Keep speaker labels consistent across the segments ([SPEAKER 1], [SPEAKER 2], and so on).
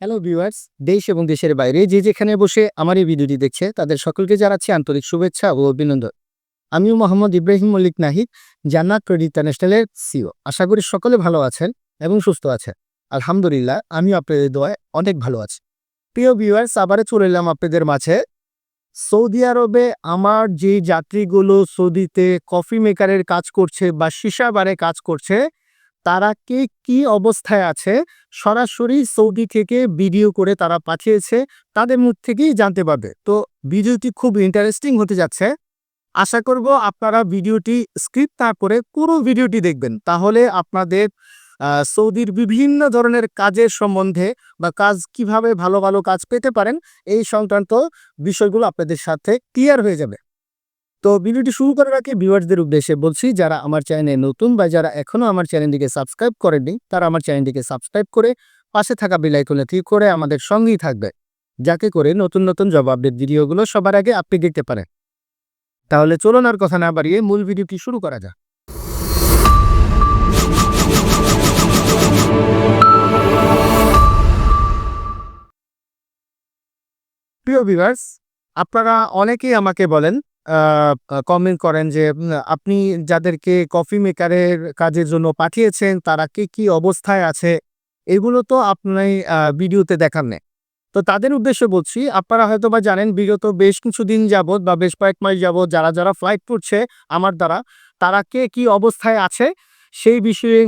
[SPEAKER 1] Hello viewers দেশ এবং দেশের বাইরে যে যেখানে বসে আমার এই ভিডিওটি দেখছে, তাদের সকলকে জানাচ্ছি আন্তরিক শুভেচ্ছা ও অভিনন্দন। আমিও মোহাম্মদ ইব্রাহিম মল্লিক নাহিদ, জান্নাত ক্রেডিট ইন্টারন্যাশনালের সিও আশা করি সকলে ভালো আছেন এবং সুস্থ আছেন। আলহামদুলিল্লাহ, আমিও আপনাদের দোয়ায় অনেক ভালো আছি। প্রিয় ভিউয়ার্স আবারে চলে এলাম আপনাদের মাঝে। সৌদি আরবে আমার যে যাত্রীগুলো সৌদিতে কফি মেকারের কাজ করছে বা সীসা বারে কাজ করছে তারা কে কি অবস্থায় আছে, সরাসরি সৌদি থেকে ভিডিও করে তারা পাঠিয়েছে, তাদের মুখ থেকেই জানতে পারবে। তো ভিডিওটি খুব ইন্টারেস্টিং হতে যাচ্ছে। আশা করব আপনারা ভিডিওটি স্ক্রিপ্ট না করে পুরো ভিডিওটি দেখবেন। তাহলে আপনাদের সৌদির বিভিন্ন ধরনের কাজের সম্বন্ধে বা কাজ কীভাবে ভালো ভালো কাজ পেতে পারেন, এই সংক্রান্ত বিষয়গুলো আপনাদের সাথে ক্লিয়ার হয়ে যাবে। তো ভিডিওটি শুরু করার আগে ভিউয়ার্সদের উদ্দেশ্যে বলছি, যারা আমার চ্যানেলে নতুন বা যারা এখনও আমার চ্যানেলটিকে সাবস্ক্রাইব করেননি, তারা আমার চ্যানেলটিকে সাবস্ক্রাইব করে পাশে থাকা বেল আইকনে ক্লিক করে আমাদের সঙ্গেই থাকবে। যাকে করে নতুন নতুন জব আপডেট ভিডিওগুলো সবার আগে আপনি দেখতে পারেন। তাহলে চলুন আর কথা না বাড়িয়ে মূল ভিডিওটি শুরু করা যাক। প্রিয় ভিউয়ার্স, আপনারা অনেকেই আমাকে বলেন কমেন্ট করেন যে আপনি যাদেরকে কফি মেকারের কাজের জন্য পাঠিয়েছেন, তারা কে কি অবস্থায় আছে? এগুলো তো আপনি ভিডিওতে দেখান নেই। তো তাদের উদ্দেশ্যে বলছি, আপনারা হয়তো বা জানেন, বিগত বেশ কিছুদিন যাবৎ বা বেশ কয়েক মাস যাবৎ যারা যারা ফ্লাইট করছে আমার দ্বারা, তারা কে কি অবস্থায় আছে? সেই বিষয়ে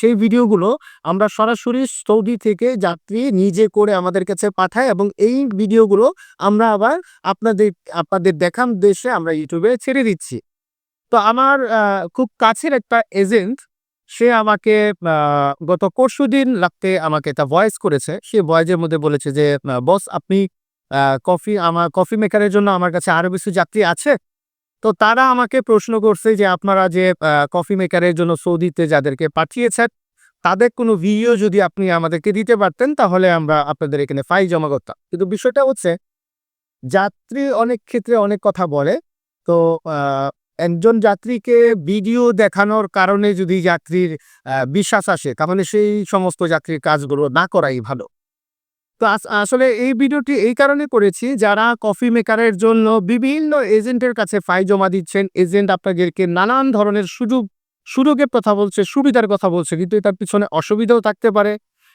[SPEAKER 1] সেই ভিডিওগুলো আমরা সরাসরি সৌদি থেকে যাত্রী নিজে করে আমাদের কাছে পাঠায় এবং এই ভিডিওগুলো আমরা আবার আপনাদের আপনাদের দেখান দেশে আমরা ইউটিউবে ছেড়ে দিচ্ছি। তো আমার খুব কাছের একটা এজেন্ট সে আমাকে গত পরশু দিন রাতে আমাকে একটা ভয়েস করেছে। সে ভয়েসের মধ্যে বলেছে যে বস আপনি কফি আমার কফি মেকারের জন্য আমার কাছে আরও কিছু যাত্রী আছে। তো তারা আমাকে প্রশ্ন করছে যে, আপনারা যে কফি মেকারের জন্য সৌদিতে যাদেরকে পাঠিয়েছেন, তাদের কোনো ভিডিও যদি আপনি আমাদেরকে দিতে পারতেন, তাহলে আমরা আপনাদের এখানে ফাইল জমা করতাম। কিন্তু বিষয়টা হচ্ছে, যাত্রী অনেক ক্ষেত্রে অনেক কথা বলে। তো একজন যাত্রীকে ভিডিও দেখানোর কারণে যদি যাত্রীর বিশ্বাস আসে, তাহলে সেই সমস্ত যাত্রীর কাজগুলো না করাই ভালো। তো আসলে এই ভিডিওটি এই কারণে করেছি যারা কফি মেকারের জন্য বিভিন্ন এজেন্টের কাছে ফাই জমা দিচ্ছেন, এজেন্ট আপনাদেরকে নানান ধরনের সুযোগ সুযোগের কথা বলছে, সুবিধার কথা বলছে, কিন্তু এটার পিছনে অসুবিধাও থাকতে পারে,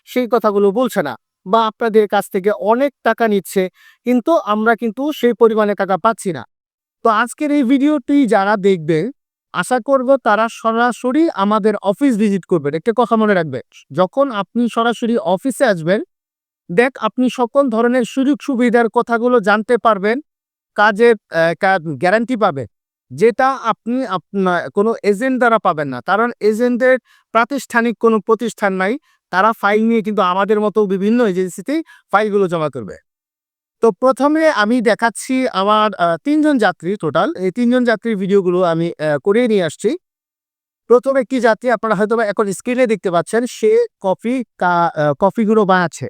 [SPEAKER 1] সেই কথাগুলো বলছে না বা আপনাদের কাছ থেকে অনেক টাকা নিচ্ছে, কিন্তু আমরা কিন্তু সেই পরিমাণে টাকা পাচ্ছি না। তো আজকের এই ভিডিওটি যারা দেখবে আশা করব তারা সরাসরি আমাদের অফিস ভিজিট করবেন। একটা কথা মনে রাখবেন, যখন আপনি সরাসরি অফিসে আসবেন দেখ, আপনি সকল ধরনের সুযোগ সুবিধার কথাগুলো জানতে পারবেন, কাজের গ্যারান্টি পাবে, যেটা আপনি কোনো এজেন্ট দ্বারা পাবেন না। কারণ এজেন্টের প্রাতিষ্ঠানিক কোনো প্রতিষ্ঠান নাই, তারা ফাইল নিয়ে কিন্তু আমাদের মতো বিভিন্ন এজেন্সিতেই ফাইলগুলো জমা করবে। তো প্রথমে আমি দেখাচ্ছি আমার তিনজন যাত্রী টোটাল এই তিনজন যাত্রীর ভিডিওগুলো আমি করিয়ে নিয়ে আসছি। প্রথমে কি যাত্রী আপনারা হয়তো এখন স্ক্রিনে দেখতে পাচ্ছেন, সে কফি কফিগুলো বানাচ্ছে।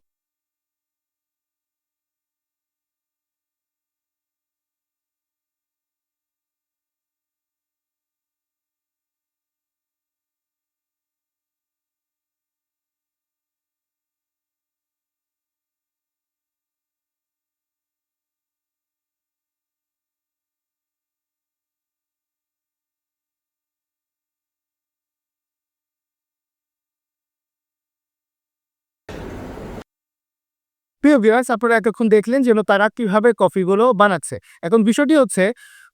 [SPEAKER 1] প্রিয় ভিউয়ার্স আপনারা এতক্ষণ দেখলেন যেন তারা কীভাবে কফিগুলো বানাচ্ছে। এখন বিষয়টি হচ্ছে,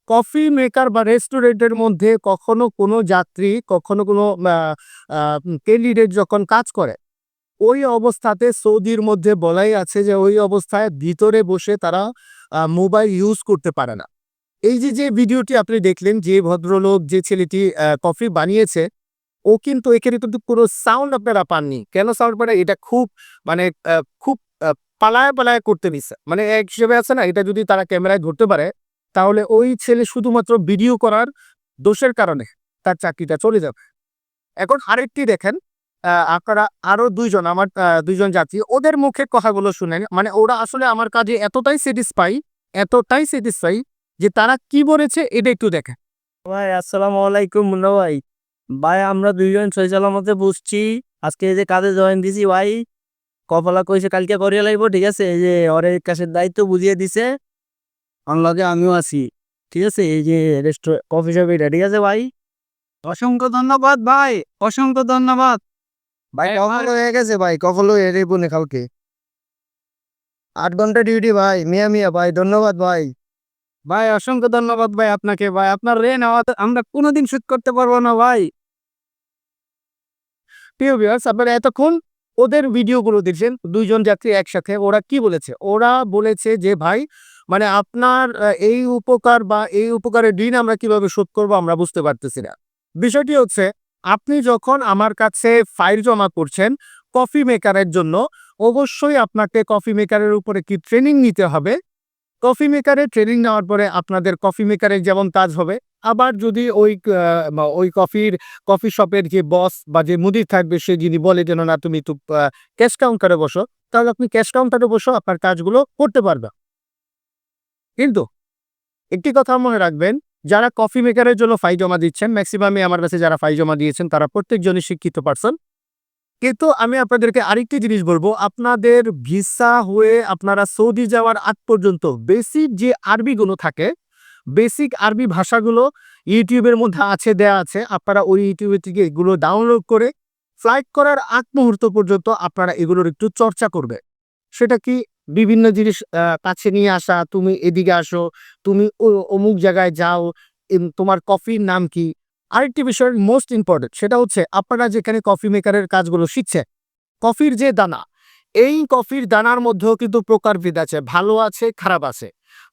[SPEAKER 1] কফি মেকার বা রেস্টুরেন্টের মধ্যে কখনো কোনো যাত্রী, কখনো কোনো ক্যান্ডিডেট যখন কাজ করে, ওই অবস্থাতে সৌদির মধ্যে বলাই আছে যে ওই অবস্থায় ভিতরে বসে তারা মোবাইল ইউজ করতে পারে না। এই যে যে ভিডিওটি আপনি দেখলেন, যে ভদ্রলোক, যে ছেলেটি কফি বানিয়েছে, ও কিন্তু এখানে কিন্তু কোনো সাউন্ড আপনারা পাননি। কেন সাউন্ড পান এটা খুব মানে খুব পালায় পালায় করতে দিচ্ছে মানে এক হিসেবে আছে না, এটা যদি তারা ক্যামেরায় ধরতে পারে, তাহলে ওই ছেলে শুধুমাত্র ভিডিও করার দোষের কারণে তার চাকরিটা চলে যাবে। এখন আরেকটি দেখেন আপনারা আরও দুইজন, আমার দুইজন যাত্রী, ওদের মুখে কথাগুলো শুনেন। মানে ওরা আসলে আমার কাজে এতটাই স্যাটিসফাই এতটাই স্যাটিসফাই যে তারা কি বলেছে এটা একটু দেখেন।
[SPEAKER 2] ভাই, আসসালামু আলাইকুম মুন্না ভাই। ভাই, আমরা দুইজন মধ্যে বসছি। আজকে যে কাজে জয়েন দিছি ভাই কপালা কইছে কালকে করিয়া লাগবো ঠিক আছে? এই যে ওরে কাছের দায়িত্ব বুঝিয়ে দিছে। আমার লগে আমিও আছি ঠিক আছে? এই যে রেস্টুরেন্ট কফি শপ এটা ঠিক আছে ভাই? অসংখ্য ধন্যবাদ ভাই অসংখ্য ধন্যবাদ।
[SPEAKER 1] ভাই কফল হয়ে গেছে ভাই কফল হয়ে রে বনে কালকে। আট ঘণ্টা ডিউটি ভাই মিয়া মিয়া ভাই ধন্যবাদ ভাই।
[SPEAKER 2] ভাই অসংখ্য ধন্যবাদ ভাই আপনাকে ভাই আপনার ঋণ আমরা কোনোদিন শোধ করতে পারব না ভাই।
[SPEAKER 1] প্রিয় ভিউয়ার্স আপনারা এতক্ষণ ওদের ভিডিওগুলো দেখছেন দুইজন যাত্রী একসাথে, ওরা কি বলেছে? ওরা বলেছে যে, ভাই মানে আপনার এই উপকার বা এই উপকারের ঋণ আমরা কীভাবে শোধ করব আমরা বুঝতে পারতেছি না। বিষয়টি হচ্ছে, আপনি যখন আমার কাছে ফাইল জমা করছেন কফি মেকারের জন্য, অবশ্যই আপনাকে কফি মেকারের উপরে কি ট্রেনিং নিতে হবে? কফি মেকারে ট্রেনিং নেওয়ার পরে আপনাদের কফি মেকারের যেমন কাজ হবে, আবার যদি ওই ওই কফির, কফি শপের যে বস বা যে মুদির থাকবে সে যিনি বলে যেন না তুমি তো ক্যাশ কাউন্টারে বসো, তাহলে আপনি ক্যাশ কাউন্টারে বসো আপনার কাজগুলো করতে পারবেন। কিন্তু একটি কথা মনে রাখবেন, যারা কফি মেকারের জন্য ফাই জমা দিচ্ছেন ম্যাক্সিমামে আমার কাছে যারা ফাই জমা দিয়েছেন, তারা প্রত্যেকজনই শিক্ষিত পারসন। কিন্তু আমি আপনাদেরকে আরেকটি জিনিস বলব, আপনাদের ভিসা হয়ে আপনারা সৌদি যাওয়ার আগ পর্যন্ত বেসিক যে আরবিগুলো থাকে, বেসিক আরবি ভাষাগুলো ইউটিউবের মধ্যে আছে, দেয়া আছে, আপনারা ওই ইউটিউবে থেকে এগুলো ডাউনলোড করে ফ্লাইট করার আগ মুহূর্ত পর্যন্ত আপনারা এগুলোর একটু চর্চা করবে। সেটা কি বিভিন্ন জিনিস কাছে নিয়ে আসা, তুমি এদিকে আসো, তুমি অমুক জায়গায় যাও তোমার কফির নাম কি আরেকটি বিষয় মোস্ট ইম্পর্টেন্ট সেটা হচ্ছে আপনারা যেখানে কফি মেকারের কাজগুলো শিখছে কফির যে দানা, এই কফির দানার মধ্যেও কিন্তু প্রকারভেদ আছে, ভালো আছে, খারাপ আছে।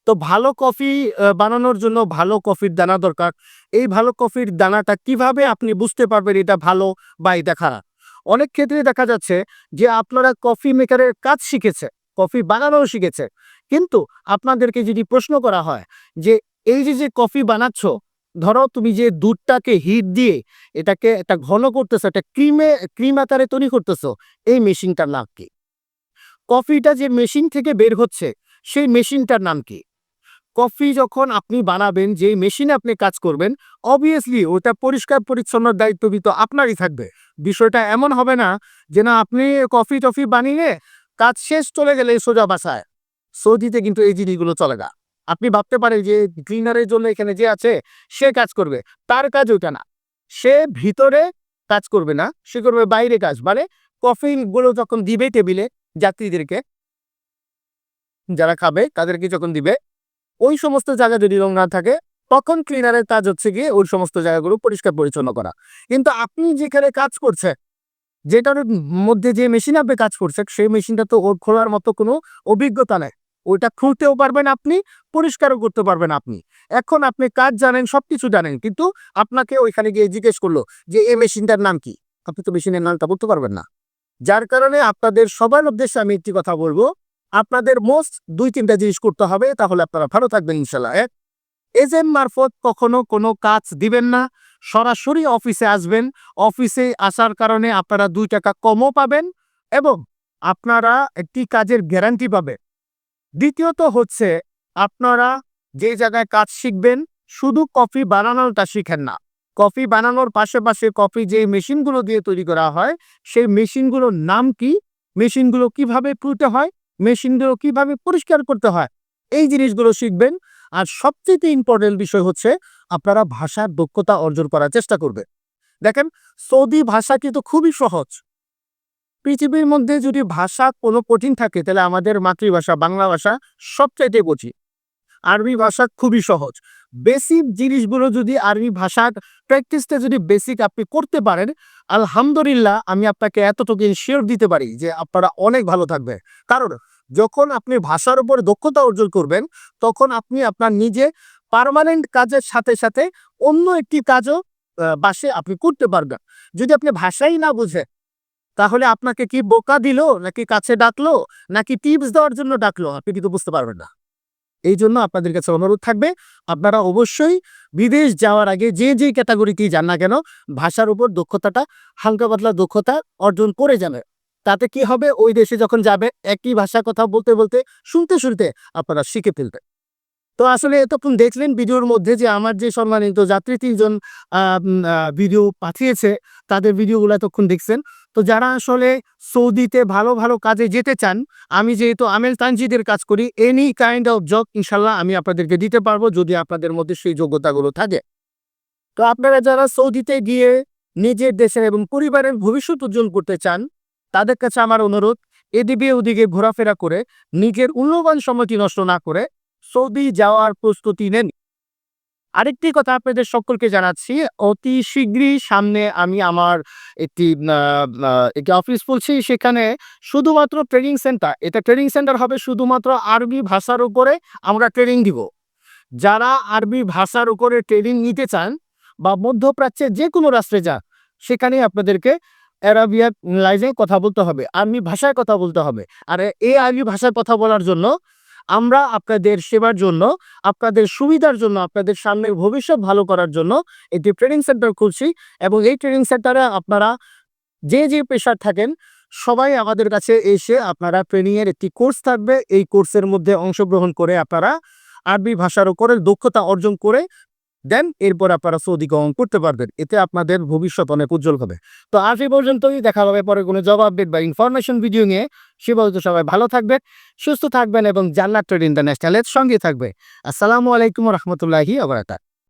[SPEAKER 1] তো ভালো কফি বানানোর জন্য ভালো কফির দানা দরকার। এই ভালো কফির দানাটা কীভাবে আপনি বুঝতে পারবেন এটা ভালো বা এটা খারাপ? অনেক ক্ষেত্রে দেখা যাচ্ছে যে আপনারা কফি মেকারের কাজ শিখেছে কফি বানানোও শিখেছে কিন্তু আপনাদেরকে যদি প্রশ্ন করা হয় যে এই যে যে কফি বানাচ্ছ ধরো তুমি যে দুধটাকে হিট দিয়ে এটাকে একটা ঘন করতেছো, একটা ক্রিমে, ক্রিম আকারে তৈরি করতেছো, এই মেশিনটার নাম কি? কফিটা যে মেশিন থেকে বের হচ্ছে, সেই মেশিনটার নাম কি? কফি যখন আপনি বানাবেন যে মেশিনে আপনি কাজ করবেন অবভিয়াসলি ওটা পরিষ্কার পরিচ্ছন্নর দায়িত্ব তো আপনারই থাকবে। বিষয়টা এমন হবে না যে না, আপনি কফি টফি বানিয়ে কাজ শেষ চলে গেলে সোজা বাসায়। সৌদিতে কিন্তু এই জিনিসগুলো চলে না। আপনি ভাবতে পারেন যে ক্লিনারের জন্য এখানে যে আছে, সে কাজ করবে। তার কাজ ওইটা না। সে ভিতরে কাজ করবে না, সে করবে বাইরে কাজ। মানে কফি গুলো যখন দিবে টেবিলে যাত্রীদেরকে, যারা খাবে, তাদেরকে যখন দিবে, ওই সমস্ত জায়গা যদি রং না থাকে, তখন ক্লিনারের কাজ হচ্ছে গিয়ে ওই সমস্ত জায়গাগুলো পরিষ্কার পরিচ্ছন্ন করা। কিন্তু আপনি যেখানে কাজ করছে যেটার মধ্যে যে মেশিন আপনি কাজ করছে সেই মেশিনটা তো ওর খোলার মতো কোনো অভিজ্ঞতা নেই। ওইটা খুলতেও পারবেন আপনি, পরিষ্কারও করতে পারবেন আপনি। এখন আপনি কাজ জানেন, সবকিছু জানেন, কিন্তু আপনাকে ওইখানে গিয়ে জিজ্ঞেস করল যে, এই মেশিনটার নাম কি? আপনি তো মেশিনের নামটা বলতে পারবেন না। যার কারণে আপনাদের সবার উদ্দেশ্যে আমি একটি কথা বলব। আপনাদের মোস্ট দুই, তিনটা জিনিস করতে হবে, তাহলে আপনারা ভালো থাকবেন ইনশাল্লাহ এক, এজেন্ট মারফত কখনো কোনো কাজ দিবেন না। সরাসরি অফিসে আসবেন। অফিসে আসার কারণে আপনারা দুই টাকা কমও পাবেন এবং আপনারা একটি কাজের গ্যারান্টি পাবেন। দ্বিতীয়ত হচ্ছে, আপনারা যে জায়গায় কাজ শিখবেন, শুধু কফি বানানোটা শিখেন না। কফি বানানোর পাশাপাশি কফি যে মেশিনগুলো দিয়ে তৈরি করা হয়, সেই মেশিনগুলোর নাম কি? মেশিনগুলো কীভাবে তুলতে হয়? মেশিনগুলো কীভাবে পরিষ্কার করতে হয়? এই জিনিসগুলো শিখবেন। আর সবচেয়ে ইম্পর্টেন্ট বিষয় হচ্ছে, আপনারা ভাষার দক্ষতা অর্জন করার চেষ্টা করবেন। দেখেন, সৌদি ভাষা কিন্তু খুবই সহজ। পৃথিবীর মধ্যে যদি ভাষা কোনো কঠিন থাকে, তাহলে আমাদের মাতৃভাষা, বাংলা ভাষা সবচাইতে কঠিন। আরবি ভাষা খুবই সহজ। বেসিক জিনিসগুলো যদি আরবি ভাষার প্র্যাকটিসটা যদি বেসিক আপনি করতে পারেন, আলহামদুলিল্লাহ আমি আপনাকে এতটুকু শিওর দিতে পারি যে আপনারা অনেক ভালো থাকবে। কারণ যখন আপনি ভাষার উপর দক্ষতা অর্জন করবেন, তখন আপনি আপনার নিজে পার্মানেন্ট কাজের সাথে সাথে অন্য একটি কাজও বাসে আপনি করতে পারবেন। যদি আপনি ভাষাই না বুঝে তাহলে আপনাকে কি বোকা দিল? নাকি কাছে ডাকলো? নাকি টিপস দেওয়ার জন্য ডাকলো? আপনি কিন্তু বুঝতে পারবেন না। এই জন্য আপনাদের কাছে অনুরোধ থাকবে, আপনারা অবশ্যই বিদেশ যাওয়ার আগে যে যে ক্যাটাগরিতেই যান না কেন, ভাষার উপর দক্ষতাটা, হালকা পাতলা দক্ষতা অর্জন করে যাবে। তাতে কি হবে? ওই দেশে যখন যাবে, একই ভাষা কথা বলতে বলতে, শুনতে শুনতে আপনারা শিখে ফেলবে তো আসলে এতক্ষণ দেখলেন ভিডিওর মধ্যে যে আমার যে সম্মানিত যাত্রী তিনজন ভিডিও পাঠিয়েছে, তাদের ভিডিওগুলো এতক্ষণ দেখছেন। তো যারা আসলে সৌদিতে ভালো ভালো কাজে যেতে চান, আমি যেহেতু আমেল তানজিদের কাজ করি, এনি কাইন্ড অফ জব ইনশাল্লাহ আমি আপনাদেরকে দিতে পারব যদি আপনাদের মধ্যে সেই যোগ্যতাগুলো থাকে। তো আপনারা যারা সৌদিতে গিয়ে নিজের দেশের এবং পরিবারের ভবিষ্যৎ উজ্জ্বল করতে চান, তাদের কাছে আমার অনুরোধ, এদিকে ওদিকে ঘোরাফেরা করে, নিজের উন্নয়ন সময়টি নষ্ট না করে সৌদি যাওয়ার প্রস্তুতি নেন। আরেকটি কথা আপনাদের সকলকে জানাচ্ছি, অতি শীঘ্রই সামনে আমি আমার একটি একটি অফিস বলছি সেখানে শুধুমাত্র ট্রেনিং সেন্টার এটা ট্রেনিং সেন্টার হবে শুধুমাত্র আরবি ভাষার উপরে আমরা ট্রেনিং দিব। যারা আরবি ভাষার উপরে ট্রেনিং নিতে চান বা মধ্যপ্রাচ্যের যে কোনো রাষ্ট্রে যান সেখানে আপনাদেরকে অ্যারাবিয়ান লাইজে কথা বলতে হবে, আরবি ভাষায় কথা বলতে হবে। আর এই আরবি ভাষায় কথা বলার জন্য আমরা আপনাদের সেবার জন্য, আপনাদের সুবিধার জন্য, আপনাদের সামনের ভবিষ্যৎ ভালো করার জন্য একটি ট্রেনিং সেন্টার খুলছি এবং এই ট্রেনিং সেন্টারে আপনারা যে যে পেশার থাকেন, সবাই আমাদের কাছে এসে আপনারা ট্রেনিংয়ের একটি কোর্স থাকবে। এই কোর্সের মধ্যে অংশগ্রহণ করে আপনারা আরবি ভাষার উপরে দক্ষতা অর্জন করে দেন এরপর আপনারা সৌদি গমন করতে পারবেন। এতে আপনাদের ভবিষ্যৎ অনেক উজ্জ্বল হবে। তো আজ এই পর্যন্তই। দেখা হবে পরে কোনো জব আপডেট বা ইনফরমেশন ভিডিও নিয়ে। সে পর্যন্ত সবাই ভালো থাকবে সুস্থ থাকবেন এবং জান্নাত ট্রেড ইন্টারন্যাশনালের সঙ্গে থাকবে। আসসালামু আলাইকুম রহমতুল্লাহি আবরাকাত